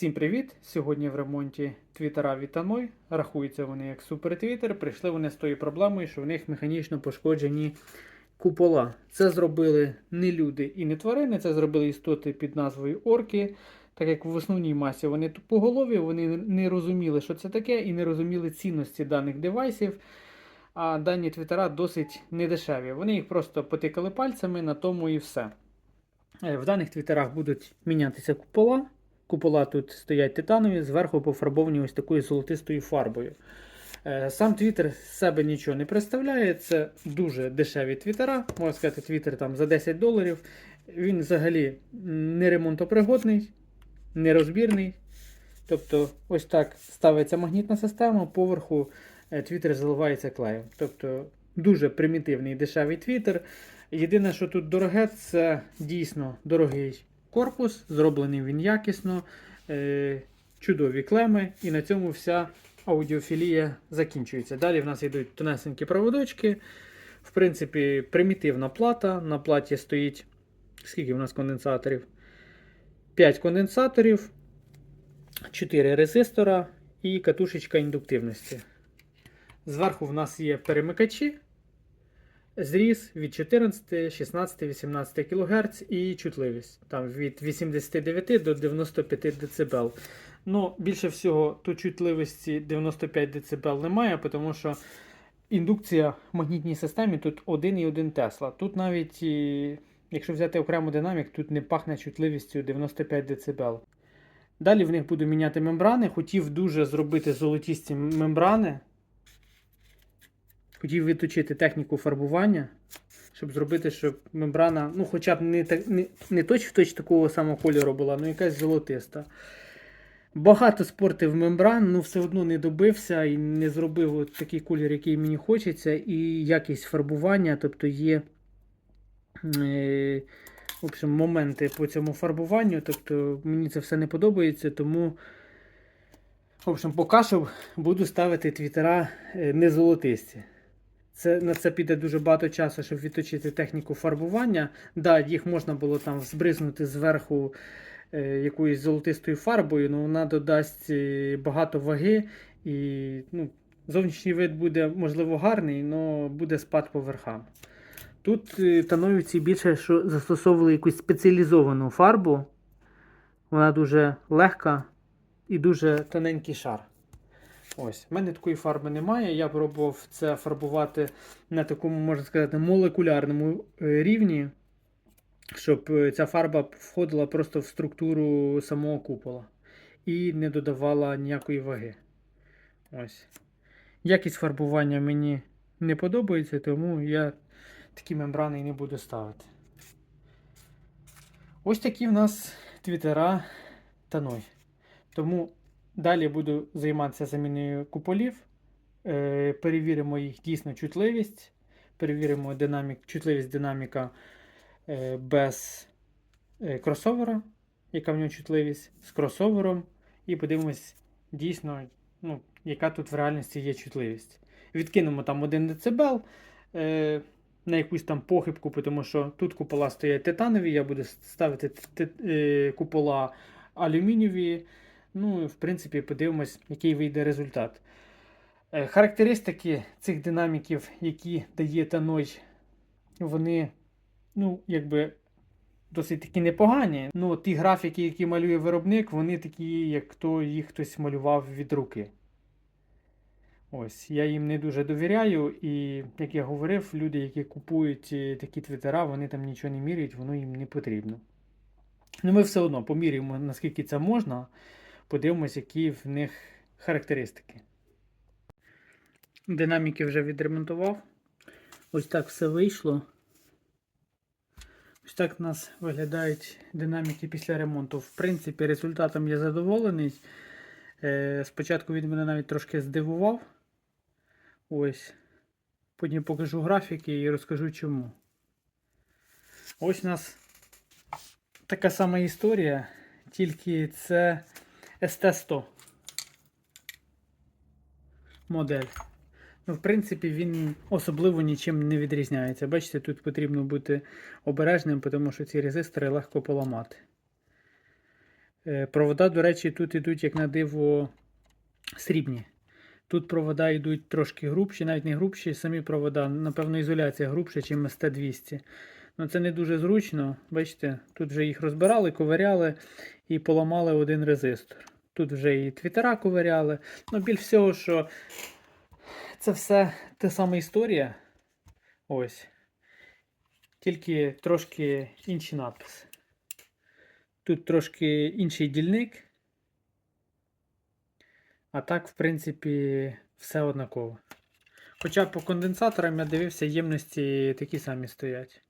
Всім привіт! Сьогодні в ремонті твітера Вітаной. Рахуються вони як супертвітер. Прийшли вони з тою проблемою, що в них механічно пошкоджені купола. Це зробили не люди і не тварини, це зробили істоти під назвою орки. Так як в основній масі вони тупоголові, вони не розуміли, що це таке, і не розуміли цінності даних девайсів. А дані твітера досить недешеві. Вони їх просто потикали пальцями, на тому і все. Е, В даних твітерах будуть мінятися купола. Купола тут стоять титанові, зверху пофарбовані ось такою золотистою фарбою. Е, Сам твіттер з себе нічого не представляє. Це дуже дешеві твіттера. Можна сказати, твіттер там за 10 доларів. Він взагалі не ремонтопригодний, не розбірний. Тобто, ось так ставиться магнітна система, поверху е, твіттер заливається клеєм. Тобто дуже примітивний дешевий твіттер. Єдине, що тут дороге, це дійсно дорогий корпус, зроблений він якісно, е, чудові клеми, і на цьому вся аудіофілія закінчується. Далі в нас йдуть тонесенькі проводочки. В принципі, примітивна плата. На платі стоїть. Скільки в нас конденсаторів? 5 конденсаторів, 4 резистора і катушечка індуктивності. Зверху в нас є перемикачі. Зріз від 14, 16, 18 кГц і чутливість там від 89 до 95 дБ. Ну, більше всього, тут чутливості 95 дБ немає, тому що індукція в магнітній системі тут 1,1 Тесла. Тут навіть, якщо взяти окремо динамік, тут не пахне чутливістю 95 дБ. Далі в них буду міняти мембрани. Хотів дуже зробити золотісті мембрани. Хотів відточити техніку фарбування, щоб зробити, щоб мембрана, ну, хоча б не, не, не точ в точ такого самого кольору була, ну якась золотиста. Багато спортив мембран, ну все одно не добився і не зробив от такий колір, який мені хочеться, і якість фарбування, тобто є е, в общем, моменти по цьому фарбуванню. Тобто мені це все не подобається, тому. В общем, поки що буду ставити твітера е, не золотисті. Це, на це піде дуже багато часу, щоб відточити техніку фарбування. Да, їх можна було там збризнути зверху е, якоюсь золотистою фарбою, але вона додасть е, багато ваги і ну, зовнішній вид буде, можливо, гарний, але буде спад по верхам. Тут е, тановівці більше що застосовували якусь спеціалізовану фарбу. Вона дуже легка і дуже тоненький шар. Ось, в мене такої фарби немає. Я пробував це фарбувати на такому, можна сказати, молекулярному е, рівні, щоб е, ця фарба входила просто в структуру самого купола і не додавала ніякої ваги. Ось. Якість фарбування мені не подобається, тому я такі мембрани і не буду ставити. Ось такі в нас твітера Таной. Тому далі буду займатися заміною куполів. Е, перевіримо їх дійсно чутливість. Перевіримо динамік, чутливість динаміка е, без е, кросовера, яка в нього чутливість, з кросовером. І подивимось дійсно, ну, яка тут в реальності є чутливість. Відкинемо там 1 дБ на якусь там похибку, тому що тут купола стоять титанові, я буду ставити купола алюмінієві. Ну, в принципі, подивимось, який вийде результат. Е, Характеристики цих динаміків, які дає Таной, вони, ну, якби досить таки непогані. Ну, ті графіки, які малює виробник, вони такі, як то їх хтось малював від руки. Ось, я їм не дуже довіряю, і, як я говорив, люди, які купують е, такі твіттера, вони там нічого не міряють, воно їм не потрібно. Ну, ми все одно поміряємо, наскільки це можна, подивимось, які в них характеристики. Динаміки вже відремонтував. Ось так все вийшло. Ось так у нас виглядають динаміки після ремонту. В принципі, результатом я задоволений. Е, спочатку він мене навіть трошки здивував. Ось. Потім покажу графіки і розкажу чому. Ось у нас така сама історія, тільки це ST100 модель. Ну, в принципі, він особливо нічим не відрізняється. Бачите, тут потрібно бути обережним, тому що ці резистори легко поламати. Е, Провода, до речі, тут йдуть, як на диво, срібні. Тут провода йдуть трошки грубші, навіть не грубші, самі провода. Напевно, ізоляція грубша, ніж СТ-200. Ну, це не дуже зручно. Бачите, тут вже їх розбирали, ковиряли і поламали один резистор. Тут вже і твітера ковиряли. Ну, більш всього, що це все та сама історія. Ось. Тільки трошки інші надписи. Тут трошки інший дільник. А так, в принципі, все однаково. Хоча по конденсаторам я дивився, ємності такі самі стоять.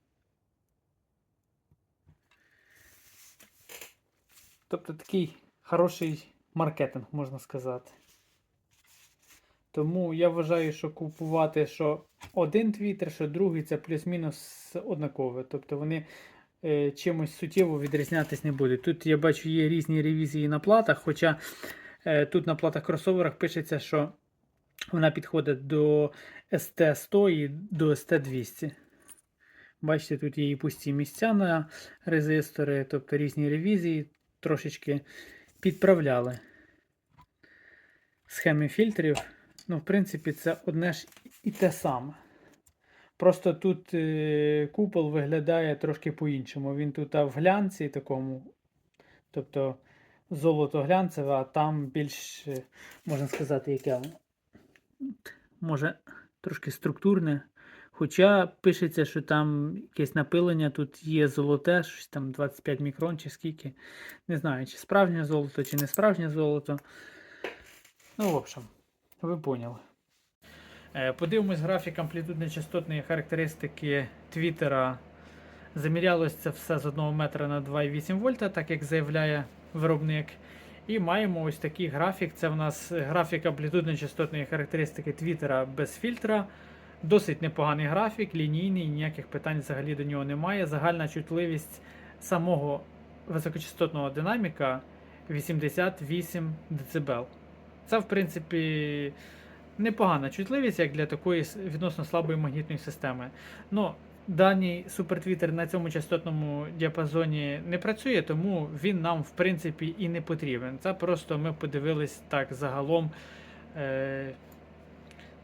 Тобто такий хороший маркетинг, можна сказати. Тому я вважаю, що купувати що один твіттер, що другий це плюс-мінус однакове. Тобто вони е, чимось суттєво відрізнятись не будуть. Тут я бачу є різні ревізії на платах, хоча е, тут на платах кросоверах пишеться, що вона підходить до ST100 і до ST200. Бачите, тут є і пусті місця на резистори, тобто різні ревізії трошечки підправляли схеми фільтрів. Ну, в принципі, це одне ж і те саме. Просто тут е, купол виглядає трошки по-іншому. Він тут а, в глянці такому, тобто золото глянцеве, а там більш, е, можна сказати, яке. Може, трошки структурне. Хоча пишеться, що там якесь напилення тут є золоте, щось там 25 мікрон чи скільки. Не знаю, чи справжнє золото, чи не справжнє золото. Ну, в общем, ви поняли. Е, Подивимось графік амплітудно-частотної характеристики Твіттера. Замірялось це все з 1 метра на 2,8 вольта, так як заявляє виробник. І маємо ось такий графік. Це в нас графік амплітудно-частотної характеристики Твіттера без фільтра. Досить непоганий графік, лінійний, ніяких питань взагалі до нього немає. Загальна чутливість самого високочастотного динаміка 88 дБ. Це, в принципі, непогана чутливість, як для такої відносно слабої магнітної системи. Ну, даний супертвітер на цьому частотному діапазоні не працює, тому він нам, в принципі, і не потрібен. Це просто ми подивились так загалом. Е-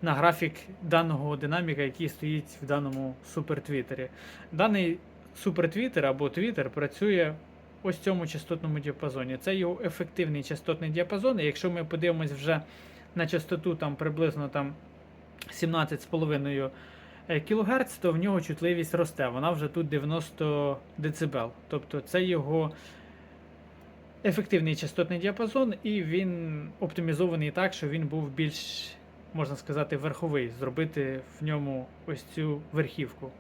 на графік даного динаміка, який стоїть в даному супертвітері. Даний супертвітер або твітер працює ось в цьому частотному діапазоні. Це його ефективний частотний діапазон. І якщо ми подивимось вже на частоту там приблизно там 17,5 кГц, то в нього чутливість росте. Вона вже тут 90 дБ. Тобто це його ефективний частотний діапазон, і він оптимізований так, що він був більш можна сказати, верховий, зробити в ньому ось цю верхівку.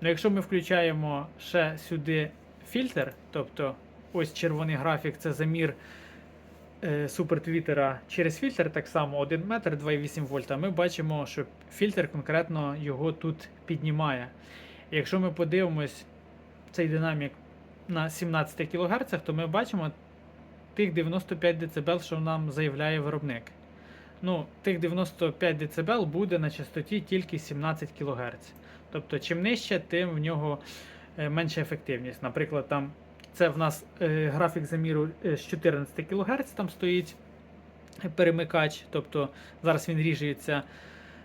Ну, якщо ми включаємо ще сюди фільтр, тобто ось червоний графік це замір е, супертвітера через фільтр, так само 1 метр 2,8 вольта, ми бачимо, що фільтр конкретно його тут піднімає. Якщо ми подивимось цей динамік на 17 кГц, то ми бачимо тих 95 дБ, що нам заявляє виробник ну, тих 95 дБ буде на частоті тільки 17 кГц. Тобто, чим нижче, тим в нього е, менша ефективність. Наприклад, там це в нас е, графік заміру е, з 14 кГц, там стоїть перемикач. Тобто зараз він ріжеться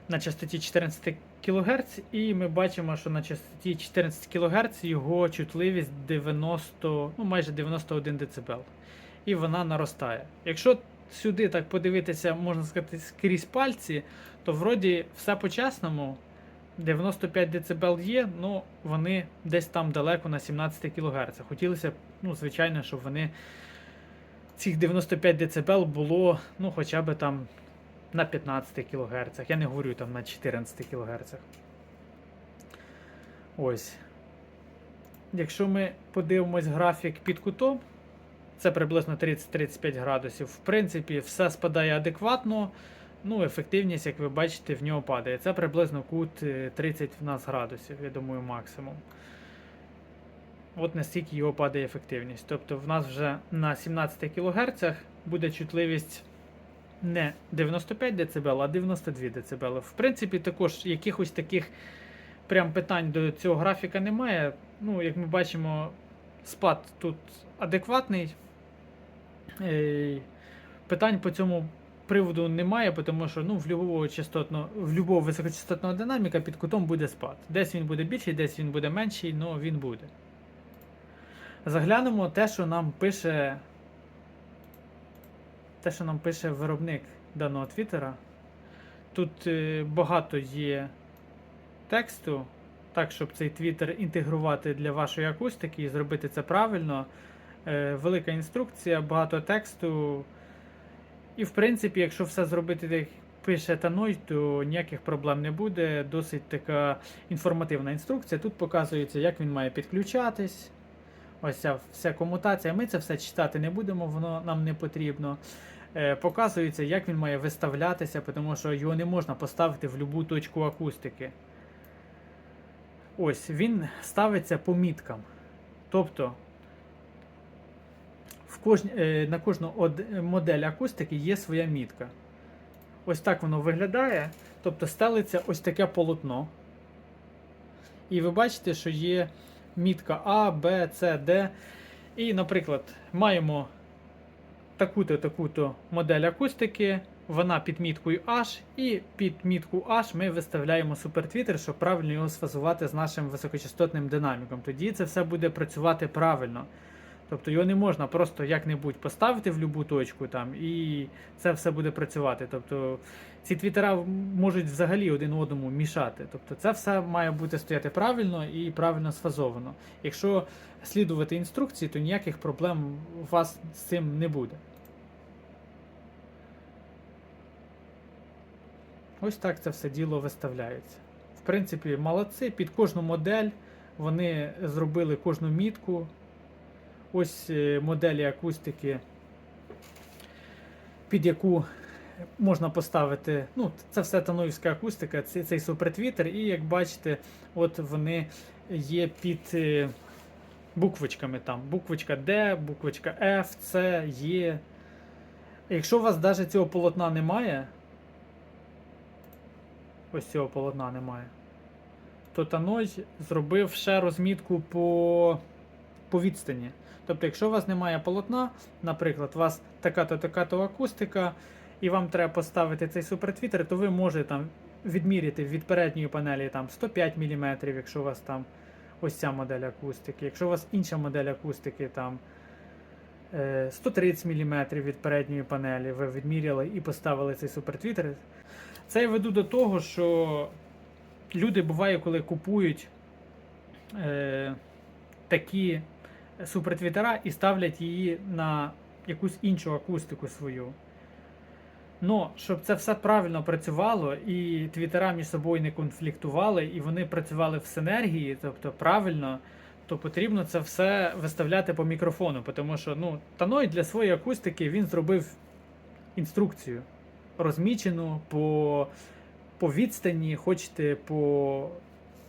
на частоті 14 кГц, і ми бачимо, що на частоті 14 кГц його чутливість 90, ну майже 91 дБ. І вона наростає. Якщо сюди так подивитися, можна сказати, скрізь пальці, то вроді все по-чесному. 95 дБ є, ну вони десь там далеко на 17 кГц. Хотілося б, ну, звичайно, щоб вони цих 95 дБ було ну, хоча б там на 15 кГц. Я не говорю там на 14 кГц. Ось. Якщо ми подивимось графік під кутом, це приблизно 30-35 градусів. В принципі, все спадає адекватно. Ну, ефективність, як ви бачите, в нього падає. Це приблизно кут е, 30 в нас градусів, я думаю, максимум. От настільки його падає ефективність. Тобто в нас вже на 17 кГц буде чутливість не 95 дБ, а 92 дБ. В принципі, також якихось таких прям питань до цього графіка немає. Ну, як ми бачимо, спад тут адекватний. Е, Питань по цьому приводу немає, тому що ну, в любого частотного, в любого високочастотного динаміка під кутом буде спад. Десь він буде більший, десь він буде менший, але він буде. Заглянемо те, що нам пише. Те, що нам пише виробник даного твіттера. Тут е, багато є тексту, так, щоб цей твіттер інтегрувати для вашої акустики і зробити це правильно. Е, велика інструкція, багато тексту. І, в принципі, якщо все зробити як пише Таной, то ніяких проблем не буде. Досить така інформативна інструкція. Тут показується, як він має підключатись. Ось ця вся комутація. Ми це все читати не будемо, воно нам не потрібно. Е, показується, як він має виставлятися, тому що його не можна поставити в будь-яку точку акустики. Ось він ставиться по міткам. Тобто в кожн... е, на кожну модель акустики є своя мітка. Ось так воно виглядає. Тобто стелиться ось таке полотно. І ви бачите, що є мітка А, Б, С, Д. І, наприклад, маємо таку-то таку-то модель акустики. Вона під міткою H, і під мітку H ми виставляємо супертвітер, щоб правильно його сфазувати з нашим високочастотним динаміком. Тоді це все буде працювати правильно. Тобто його не можна просто як-небудь поставити в будь-яку точку там, і це все буде працювати. Тобто ці твітера можуть взагалі один одному мішати. Тобто це все має бути стояти правильно і правильно сфазовано. Якщо слідувати інструкції, то ніяких проблем у вас з цим не буде. Ось так це все діло виставляється. В принципі, молодці, під кожну модель вони зробили кожну мітку. Ось е, моделі акустики, під яку можна поставити. ну, Це все тановська акустика, це, цей супертвітер, і як бачите, от вони є під е, буквочками там. Буквочка D, буквочка F, C, E. Якщо у вас навіть цього полотна немає, ось цього полотна немає, то Таной зробив ще розмітку по, по відстані. Тобто, якщо у вас немає полотна, наприклад, у вас така-то така-то акустика, і вам треба поставити цей супертвітер, то ви можете там відміряти від передньої панелі там 105 мм, якщо у вас там ось ця модель акустики. Якщо у вас інша модель акустики, там е, 130 мм від передньої панелі, ви відміряли і поставили цей супертвітер. Це я веду до того, що люди буває, коли купують е, такі супертвітера і ставлять її на якусь іншу акустику свою. Но щоб це все правильно працювало, і твітера між собою не конфліктували, і вони працювали в синергії, тобто правильно, то потрібно це все виставляти по мікрофону. Тому що ну, Таной для своєї акустики він зробив інструкцію, розмічену по, по відстані, хочете по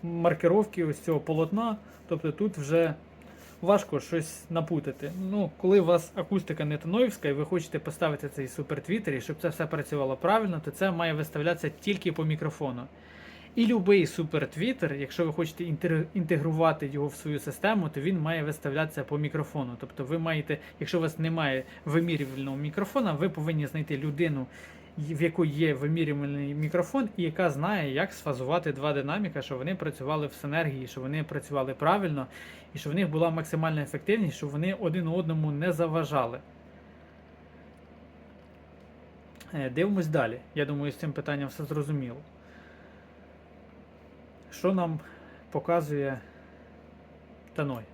маркировці ось цього полотна. Тобто тут вже важко щось напутати. Ну, коли у вас акустика не тоноївська, і ви хочете поставити цей супертвітер, і щоб це все працювало правильно, то це має виставлятися тільки по мікрофону. І будь-який супертвітер, якщо ви хочете інтегрувати його в свою систему, то він має виставлятися по мікрофону. Тобто ви маєте, якщо у вас немає вимірювального мікрофона, ви повинні знайти людину, в якої є вимірювальний мікрофон, і яка знає, як сфазувати два динаміка, щоб вони працювали в синергії, щоб вони працювали правильно, і щоб в них була максимальна ефективність, щоб вони один одному не заважали. Е, Дивимось далі. Я думаю, з цим питанням все зрозуміло. Що нам показує Таной?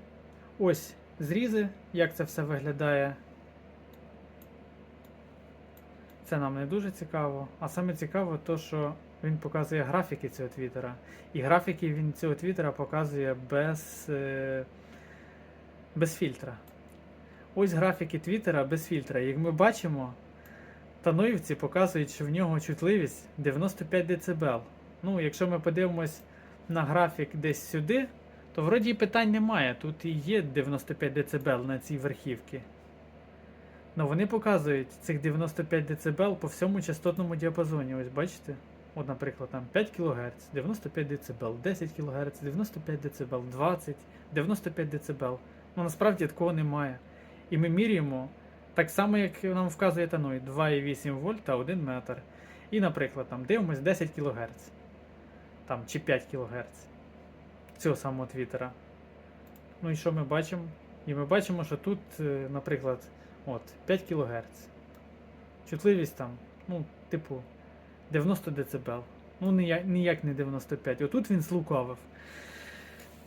Ось зрізи, як це все виглядає. Це нам не дуже цікаво. А саме цікаво, то, що він показує графіки цього твіттера. І графіки він цього твіттера показує без, е, без фільтра. Ось графіки твіттера без фільтра. Як ми бачимо, таноївці показують, що в нього чутливість 95 дБ. Ну, якщо ми подивимось на графік десь сюди, то вроді питань немає. Тут і є 95 дБ на цій верхівці. Ну вони показують цих 95 дБ по всьому частотному діапазоні. Ось бачите? От, наприклад, там 5 кГц, 95 дБ, 10 кГц, 95 дБ, 20, 95 дБ. Ну насправді такого немає. І ми міряємо Так само, як нам вказує Таной, 2,8 вольта 1 метр. І, наприклад, там дивимось 10 кГц. Там, чи 5 кГц. Цього самого твіттера. Ну і що ми бачимо? І ми бачимо, що тут, е, наприклад, от, 5 кГц. Чутливість там, ну, типу, 90 дБ. Ну, ніяк, ніяк не 95. Отут він злукавив.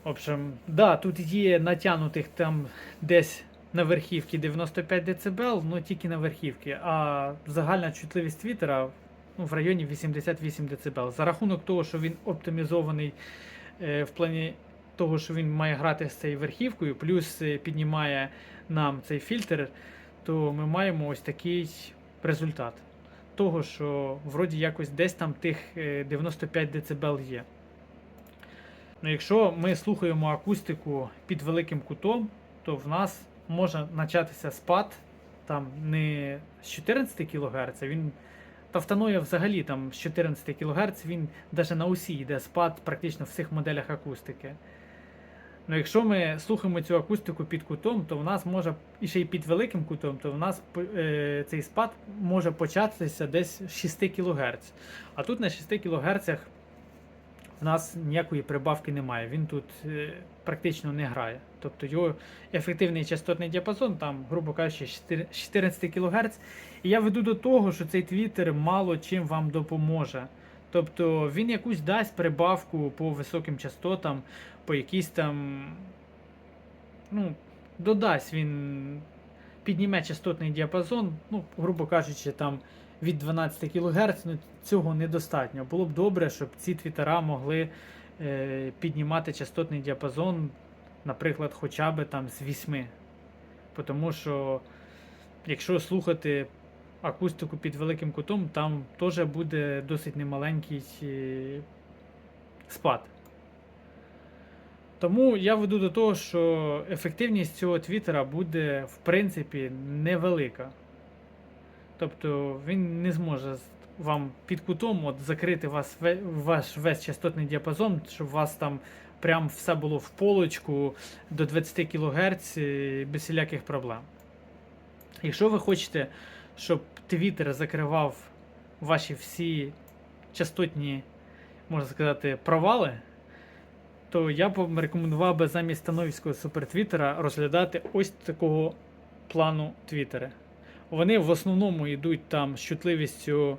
В общем, да, тут є натягнутих там десь на верхівці 95 дБ, ну тільки на верхівці. А загальна чутливість твіттера ну, в районі 88 дБ. За рахунок того, що він оптимізований е, в плані того, що він має грати з цією верхівкою, плюс е, піднімає нам цей фільтр, то ми маємо ось такий результат. Того, що вроді якось десь там тих е, 95 дБ є. Ну, якщо ми слухаємо акустику під великим кутом, то в нас може початися спад там не з 14 кГц, він та автоноя взагалі там з 14 кГц він навіть на усі йде спад практично в всіх моделях акустики. Ну, якщо ми слухаємо цю акустику під кутом, то в нас може і ще й під великим кутом, то в нас е, цей спад може початися десь з 6 кГц. А тут на 6 кГц в нас ніякої прибавки немає. Він тут е, практично не грає. Тобто його ефективний частотний діапазон, там, грубо кажучи, 14 кГц. І я веду до того, що цей твіттер мало чим вам допоможе. Тобто він якусь дасть прибавку по високим частотам, по якійсь там. Ну, додасть він, підніме частотний діапазон, ну, грубо кажучи, там від 12 кГц, ну, цього недостатньо. Було б добре, щоб ці твітера могли е, піднімати частотний діапазон, наприклад, хоча б там з 8. Тому що, якщо слухати акустику під великим кутом, там теж буде досить немаленький е, спад. Тому я веду до того, що ефективність цього твіттера буде в принципі невелика. Тобто він не зможе вам під кутом от, закрити вас, ваш весь частотний діапазон, щоб у вас там прям все було в полочку до 20 кГц е, без всіляких проблем. Якщо ви хочете, щоб твіттер закривав ваші всі частотні, можна сказати, провали, то я б рекомендував би замість становського супертвіттера розглядати ось такого плану твіттери. Вони в основному йдуть там з чутливістю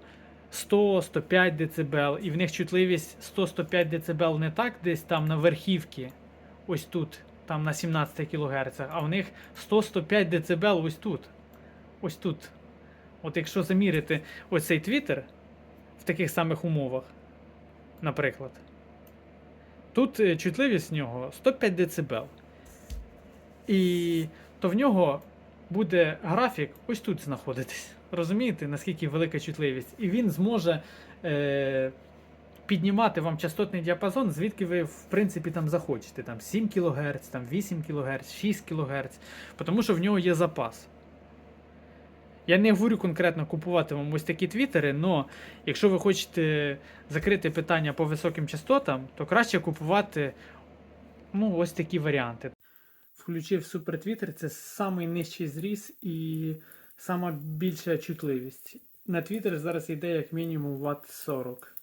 100-105 дБ, і в них чутливість 100-105 дБ не так десь там на верхівці, ось тут, там на 17 кГц, а в них 100-105 дБ ось тут. Ось тут. От якщо замірити ось цей твіттер в таких самих умовах, наприклад, тут е, чутливість в нього 105 дБ. І то в нього буде графік ось тут знаходитись. Розумієте, наскільки велика чутливість? І він зможе е, піднімати вам частотний діапазон, звідки ви, в принципі, там захочете. Там 7 кГц, там 8 кГц, 6 кГц, тому що в нього є запас. Я не говорю конкретно купувати вам ось такі твіттери, але якщо ви хочете закрити питання по високим частотам, то краще купувати ну, ось такі варіанти. Включив супер твіттер, це самий нижчий зріз і сама більша чутливість. На твіттер зараз йде як мінімум Вт 40.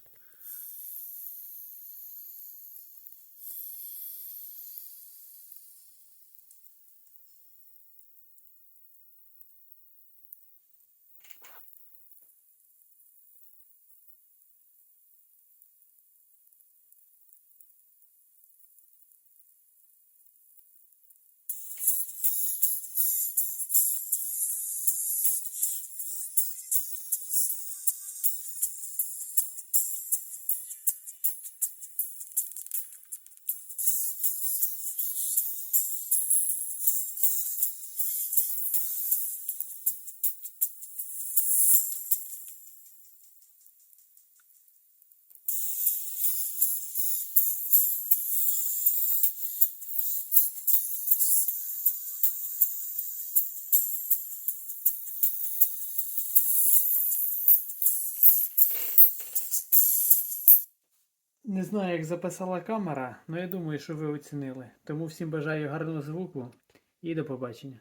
Знаю, як записала камера, але я думаю, що ви оцінили. Тому всім бажаю гарного звуку і до побачення.